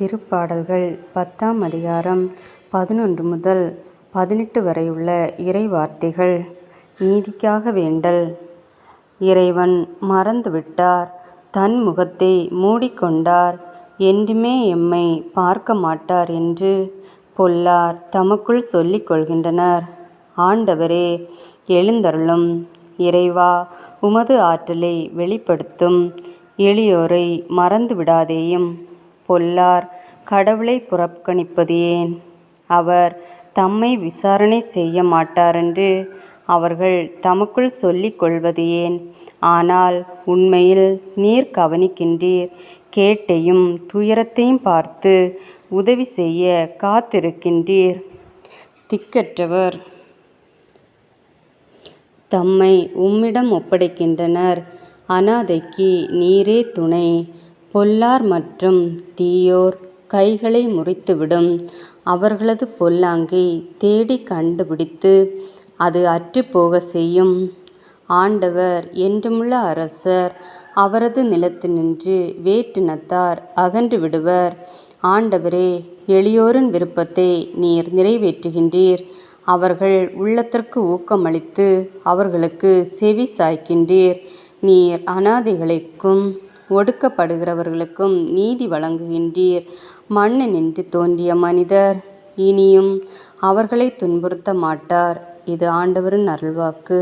திருப்பாடல்கள் பத்தாம் அதிகாரம் பதினொன்று முதல் பதினெட்டு வரையுள்ள இறைவார்த்தைகள் நீதிக்காக வேண்டல் இறைவன் மறந்துவிட்டார் தன் முகத்தை மூடிக்கொண்டார் என்றுமே எம்மை பார்க்க மாட்டார் என்று பொல்லார் தமக்குள் சொல்லிக் கொள்கின்றனர். ஆண்டவரே எழுந்தருளும். இறைவா உமது ஆற்றலை வெளிப்படுத்தும். எளியோரை மறந்துவிடாதேயும். பொல்லார் கடவுளை புறக்கணிப்பது ஏன்? அவர் தம்மை விசாரணை செய்ய மாட்டாரென்று அவர்கள் தமக்குள் சொல்லிக் கொள்வது ஏன்? ஆனால் உண்மையில் நீர் கவனிக்கின்றீர் கேட்டையும் துயரத்தையும் பார்த்து உதவி செய்ய காத்திருக்கின்றீர். திக்கற்றவர் தம்மை உம்மிடம் ஒப்படைக்கின்றனர். அனாதைக்கு நீரே துணை. பொல்லார் மற்றும் தீயோர் கைகளை முறித்துவிடும். அவர்களது பொல்லாங்கை தேடிக் கண்டுபிடித்து அது அற்றுப்போகச் செய்யும். ஆண்டவர் என்றுமுள்ள அரசர். அவரது நிலத்தினின்று வேற்றினத்தார் அகன்றுவிடுவர். ஆண்டவரே எளியோரின் விருப்பத்தை நீர் நிறைவேற்றுகின்றீர். அவர்கள் உள்ளத்திற்கு ஊக்கமளித்து அவர்களுக்கு செவி சாய்க்கின்றீர். நீர் அனாதைகளுக்கும் ஒடுக்கப்படுகிறவர்களுக்கும் நீதி வழங்குகின்றீர். மண்ணினின்று தோன்றிய மனிதர் இனியும் அவர்களை துன்புறுத்த மாட்டார். இது ஆண்டவரின் அருள்வாக்கு.